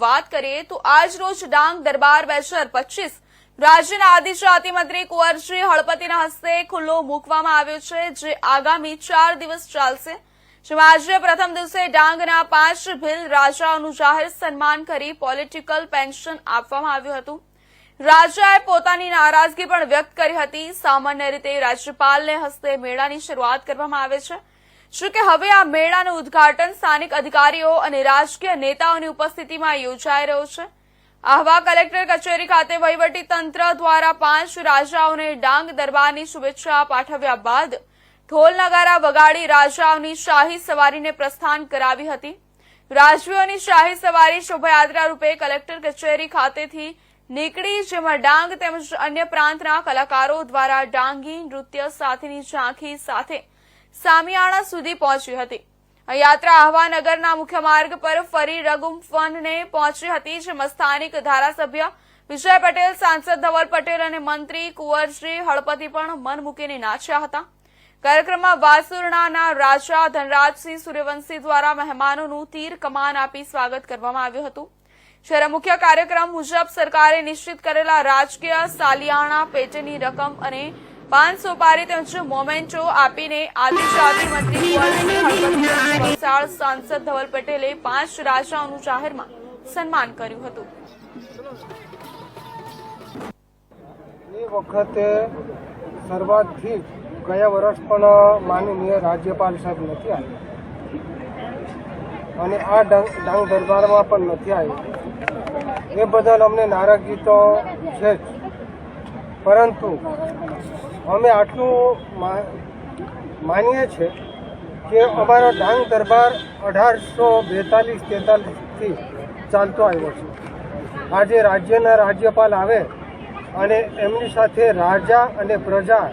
વાત કરીએ તો આજ રોજ ડાંગ દરબાર બે પચીસ રાજ્યના આદિજાતિ મંત્રી કુંવરજી હળપતિના હસ્તે ખુલ્લો મૂકવામાં આવ્યો છે, જે આગામી ચાર દિવસ ચાલશે. જેમાં આજે પ્રથમ દિવસે ડાંગના પાંચ ભીલ રાજાઓનું જાહેર સન્માન કરી પોલિટિકલ પેન્શન આપવામાં આવ્યું હતું. રાજાએ પોતાની નારાજગી પણ વ્યક્ત કરી હતી. સામાન્ય રીતે રાજ્યપાલને હસ્તે મેળાની શરૂઆત કરવામાં આવે છે. જો કે હવે આ મેળાનું ઉદ્ઘાટન સ્થાનિક અધિકારીઓ અને રાજકીય નેતાઓની ઉપસ્થિતિમાં યોજાઈ રહ્યો છે? આહવા કલેક્ટર કચેરી ખાતે વહીવટી તંત્ર દ્વારા પાંચ રાજાઓને ડાંગ દરબારની શુભેચ્છા પાઠવ્યા બાદ ઢોલ નગારા વગાડી રાજાઓની શાહી સવારીને પ્રસ્થાન કરાવી હતી. રાજવીઓની શાહી સવારી શોભાયાત્રા રૂપે કલેક્ટર કચેરી ખાતેથી નીકળી, જેમાં ડાંગ તેમજ અન્ય પ્રાંતના કલાકારો દ્વારા ડાંગી નૃત્ય સાથેની ઝાંખી સાથે સામિયાણા સુધી પહોંચી હતી. યાત્રા આહવાનગરના મુખ્ય માર્ગ પર ફરી રઘુમફનને પહોંચી હતી, જેમાં સ્થાનિક ધારાસભ્ય વિજય પટેલ, સાંસદ ધવલ પટેલ અને મંત્રી કુંવરજી હળપતિ પણ મન મૂકીને નાચ્યા હતા. કાર્યક્રમમાં વાસુરણાના રાજા ધનરાજસિંહ સૂર્યવંશી દ્વારા મહેમાનોનું તીર કમાન આપી સ્વાગત કરવામાં આવ્યું હતું. જ્યારે મુખ્ય કાર્યક્રમ મુજબ સરકારે નિશ્ચિત કરેલા રાજકીય સાલિયાણા પેટેની રકમ અને પાન સોપારી તેમજ મોમેન્ટો આપીને આદિજાતિ મંત્રી વલસાડ સાંસદ ધવલ પટેલે પાંચ રાજાઓનું જાહેરમાં સન્માન કર્યું હતું. એ વખતે શરૂઆતથી ગયા વર્ષ પણ માનનીય રાજ્યપાલ સાહેબ નથી આવ્યા. અને આ ડાંગ દરબારમાં પણ નથી આવ્યા. એ બદલ અમને નારાજગી તો છે જ. પરંતુ અમે આટલું માનીએ છીએ કે અમારો ડાંગ દરબાર અઢારસો બેતાલીસ તેતાલીસથી ચાલતો આવ્યો છે. આજે રાજ્યના રાજ્યપાલ આવે અને એમની સાથે રાજા અને પ્રજા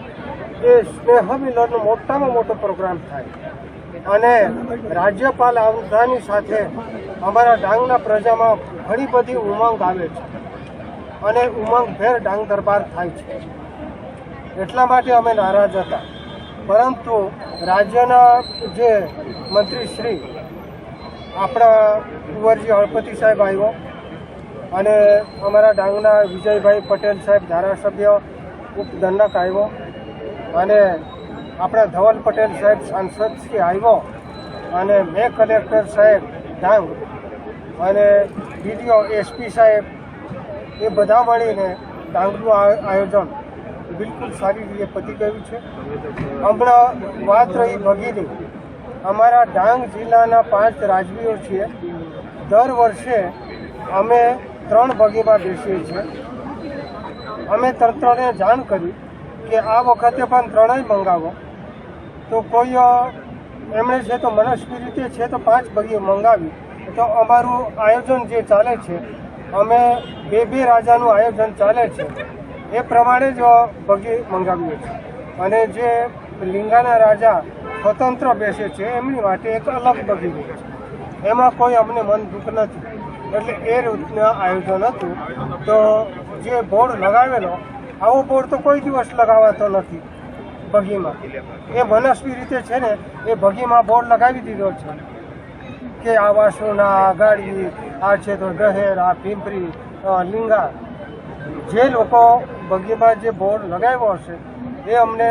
એ સ્નેહ મિલનનો મોટામાં મોટો પ્રોગ્રામ થાય. અને રાજ્યપાલ આવતાની સાથે અમારા ડાંગના પ્રજામાં ઘણી બધી ઉમંગ આવે છે. અને ઉમંગભેર ડાંગ દરબાર થાય છે. એટલા માટે અમે નારાજ હતા. પરંતુ રાજ્યના જે મંત્રી શ્રી આપણા કુંવરજી હળપતિ સાહેબ આવ્યો અને અમારા ડાંગના વિજયભાઈ પટેલ સાહેબ ધારાસભ્ય ઉપદંડક આવ્યો અને આપણા ધવલ પટેલ સાહેબ સાંસદશ્રી આવ્યો અને મેં કલેક્ટર સાહેબ ડાંગ અને બીડીઓ એસપી સાહેબ એ બધા મળીને ડાંગનું આયોજન બિલકુલ સારી રીતે પતી ગયું છે. હમણાં વાત રહી ભગીની. અમારા ડાંગ જિલ્લાના પાંચ રાજવીઓ છીએ. દર વર્ષે અમે ત્રણ ભગીમાં બેસીએ છીએ. અમે તંત્રને જાણ કરી કે આ વખતે પણ ત્રણેય મંગાવો. તો કોઈ એમણે છે તો મનસ્વી રીતે છે તો પાંચ ભગીઓ મંગાવી. તો અમારું આયોજન જે ચાલે છે અમે બે બે રાજાનું આયોજન ચાલે છે. એ પ્રમાણે જ ભગી મંગાવીએ છીએ. અને જે લિંગાના રાજા સ્વતંત્ર બેસે છે, એમની માટે એક અલગ બગી હોય છે. એમાં કોઈ અમને મન દુઃખ નથી. એટલે એ રીતના આયોજન હતું. તો જે બોર્ડ લગાવેલો, આવો બોર્ડ તો કોઈ દિવસ લગાવાતો નથી બગીમાં એ મનસ્વી રીતે છે ને, એ બગીમાં બોર્ડ લગાવી દીધો છે. કે આ વાસુના આ ગાડી આ છે તો ગહેર આ પિંપરી લીંગા, જે લોકો બગીમાં જે બોર્ડ લગાવ્યો હશે, એ અમને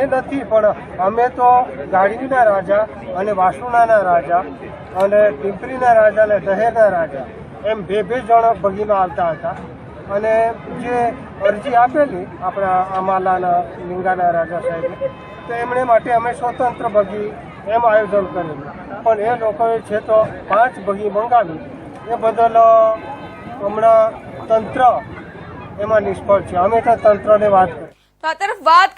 એ નથી, પણ અમે તો ગાડીના રાજા અને વાસુનાના રાજા અને પિંપરીના રાજા અને દહેરના રાજા, એમ બે બે જણ બગીમાં આવતા હતા. અને જે અરજી આપેલી આપણા અમાલાના લિંગાના રાજા સાહેબે, તો એમણે માટે અમે સ્વતંત્ર બગી એમ આયોજન કરેલું પણ એ લોકોએ છે તો પાંચ બગી મંગાવી, એ બદલ હમણાં તંત્ર એમાં નિષ્ફળ છે. અમે તો તંત્રને વાત કરી. તો આ તરફ વાત